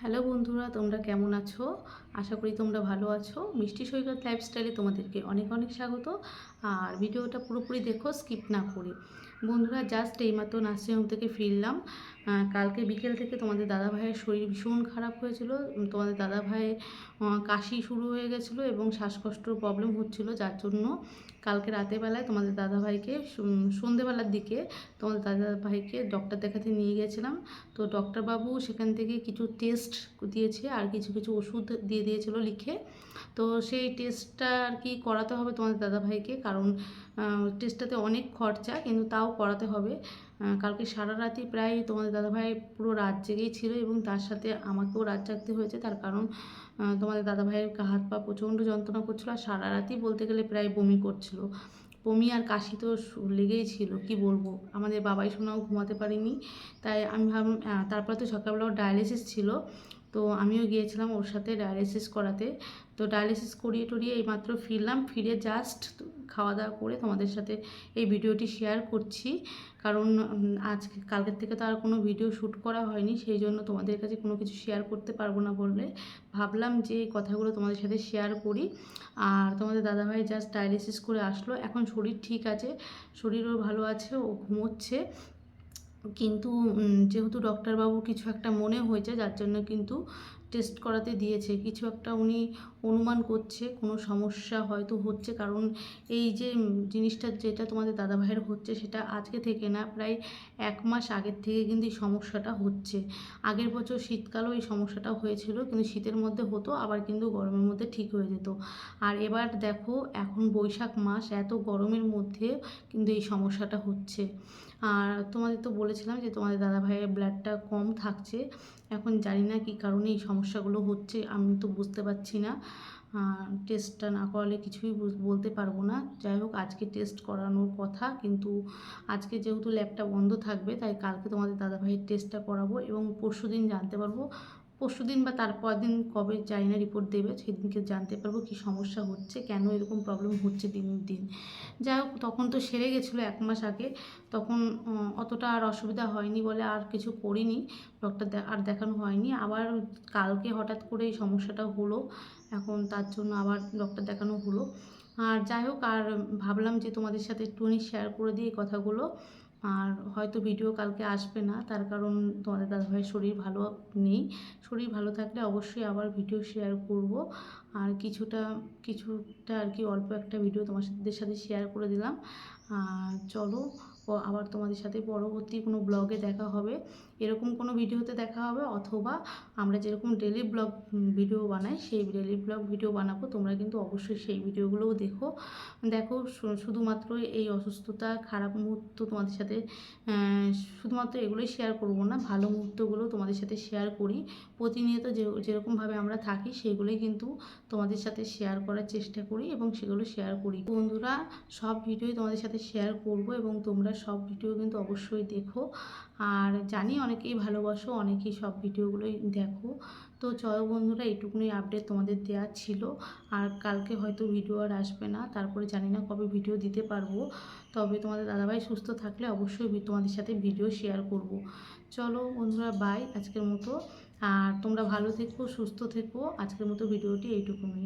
Hello বন্ধুরা, তোমরা কেমন আছো? আশা করি তোমরা ভালো আছো। মিষ্টি সৈকত লাইফস্টাইলে তোমাদেরকে অনেক অনেক স্বাগত। আর ভিডিওটা পুরোপুরি দেখো স্কিপ না করে। বন্ধুরা জাস্ট এইমাত্র নার্সিংহোম থেকে ফিরলাম। কালকে বিকেল থেকে তোমাদের দাদা ভাইয়ের শরীর ভীষণ খারাপ হয়েছিল। তোমাদের দাদা কাশি শুরু হয়ে গেছিল এবং শ্বাসকষ্টর প্রবলেম হচ্ছিল। যার জন্য কালকে রাতের বেলায় তোমাদের দাদা ভাইকে সন্ধেবেলার দিকে তোমাদের দাদা ভাইকে ডক্টর দেখাতে নিয়ে গেছিলাম। তো ডক্টরবাবু সেখান থেকে কিছু টেস্ট দিয়েছে আর কিছু কিছু ওষুধ দিয়ে দিয়েছিল লিখে। তো সেই টেস্টটা আর কি করাতে হবে তোমাদের দাদাভাইকে। কারণ টেস্টটাতে অনেক খরচা, কিন্তু তাও করাতে হবে। কালকে সারা রাতি প্রায় তোমাদের দাদাভাই পুরো রাত জেগেই ছিল এবং তার সাথে আমাকেও রাত জাগতে হয়েছে। তার কারণ তোমাদের দাদাভাইয়ের হাত পা প্রচণ্ড যন্ত্রণা করছিল আর সারা রাতই বলতে গেলে প্রায় বমি করছিল। বমি আর কাশি তো লেগেই ছিল, কি বলব? আমাদের বাবাই শোনাও ঘুমাতে পারিনি। তাই আমি ভাবলাম তারপরে তো সকালবেলা ওর ডায়ালিসিস ছিল। তো আমিও গিয়েছিলাম ওর সাথে ডায়ালিসিস করাতে। তো ডায়ালিসিস করিয়ে টরিয়ে এইমাত্র ফিরলাম, ফিরে জাস্ট খাওয়া দাওয়া করে তোমাদের সাথে এই ভিডিওটি শেয়ার করছি। কারণ আজকে, কালকের থেকে তো আর কোনো ভিডিও শ্যুট করা হয়নি, সেই জন্য তোমাদের কাছে কোনো কিছু শেয়ার করতে পারব না বললে। ভাবলাম যে এই কথাগুলো তোমাদের সাথে শেয়ার করি। আর তোমাদের দাদাভাই জাস্ট ডায়ালিসিস করে আসলো। এখন শরীর ঠিক আছে, শরীরও ভালো আছে, ও ঘুমোচ্ছে। কিন্তু যেহেতু ডক্টরবাবু কিছু একটা মনে হয়েছে, যার জন্য কিন্তু টেস্ট করাতে দিয়েছে। কিছু একটা উনি অনুমান করছে, কোনো সমস্যা হয়তো হচ্ছে, কারণ এই যে জিনিসটা যেটা তোমাদের দাদাভাইয়ের হচ্ছে, সেটা আজকে থেকে না, প্রায় এক মাস আগের থেকে কিন্তু এই সমস্যাটা হচ্ছে। আগের বছর শীতকালেও এই সমস্যাটা হয়েছিল, কিন্তু শীতের মধ্যে হতো, আবার কিন্তু গরমের মধ্যে ঠিক হয়ে যেত। আর এবার দেখো, এখন বৈশাখ মাস, এত গরমের মধ্যে কিন্তু এই সমস্যাটা হচ্ছে। আর তোমাদের তো বলেছিলাম যে তোমাদের দাদাভাইয়ের ব্লাডটা কম থাকছে। এখন জানি না কী কারণে এই সমস্যাগুলো হচ্ছে, আমি তো বুঝতে পারছি না। টেস্টটা না করালে কিছুই বলতে পারব না। যাই হোক, আজকে টেস্ট করানোর কথা, কিন্তু আজকে যেহেতু ল্যাবটা বন্ধ থাকবে, তাই কালকে তোমাদের দাদাভাইয়ের টেস্টটা করাবো এবং পরশু দিন জানতে পারব পরশু দিন বা তারপর দিন কবে জানি না রিপোর্ট দেবে সেদিনকে জানতে পারব কী সমস্যা হচ্ছে, কেন এরকম প্রবলেম হচ্ছে দিন দিন। যাই হোক, তখন তো সেরে গেছিল এক মাস আগে, তখন অতটা আর অসুবিধা হয়নি বলে আর কিছু করিনি ডক্টর আর দেখানো হয়নি। আবার কালকে হঠাৎ করে এই সমস্যাটা হলো, এখন তার জন্য আবার ডক্টর দেখানো হলো। আর যাই হোক, আর ভাবলাম যে তোমাদের সাথে একটুখানি শেয়ার করে দিই এই কথাগুলো। আর হয়তো ভিডিও কালকে আসবে না, তার কারণ তোমাদের দাদাভাইয়ের শরীর ভালো নেই। শরীর ভালো থাকলে অবশ্যই আবার ভিডিও শেয়ার করব। আর কিছুটা কিছুটা আর কি অল্প একটা ভিডিও তোমাদের সাথে শেয়ার করে দিলাম। চলো আবার তোমাদের সাথে পরবর্তী কোনো ব্লগে দেখা হবে। এরকম কোনো ভিডিওতে দেখা হবে অথবা আমরা যেরকম ডেলি ব্লগ ভিডিও বানাই, সেই ডেলি ব্লগ ভিডিও বানাবো, তোমরা কিন্তু অবশ্যই সেই ভিডিওগুলোও দেখো। দেখো শুধুমাত্র এই অসুস্থতা, খারাপ মুহূর্ত তোমাদের সাথে শুধুমাত্র এগুলোই শেয়ার করব না, ভালো মুহূর্তগুলো তোমাদের সাথে শেয়ার করি। প্রতিনিয়ত যে, যেরকমভাবে আমরা থাকি, সেগুলোই কিন্তু তোমাদের সাথে শেয়ার করার চেষ্টা করি এবং সেগুলো শেয়ার করি। বন্ধুরা, সব ভিডিওই তোমাদের সাথে শেয়ার করব এবং তোমরা সব ভিডিও কিন্তু অবশ্যই দেখো। আর জানি অনেকেই ভালোবাসো, অনেকেই সব ভিডিওগুলোই দেখো। তো চলো বন্ধুরা এইটুকুনি আপডেট তোমাদের দেওয়া ছিল। আর কালকে হয়তো ভিডিও আর আসবে না, তারপরে জানি না কবে ভিডিও দিতে পারব। তবে তোমাদের দাদাভাই সুস্থ থাকলে অবশ্যই তোমাদের সাথে ভিডিও শেয়ার করব। চলো বন্ধুরা বাই আজকের মতো। আর তোমরা ভালো থেকো, সুস্থ থেকো। আজকের মতো ভিডিওটি এইটুকুনি